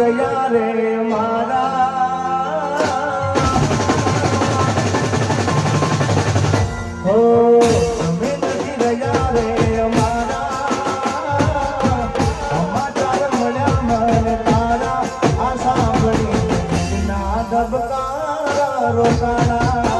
ગયા રે મારા. હો તમે નથી રહ્યા રે રોકાણા.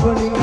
company.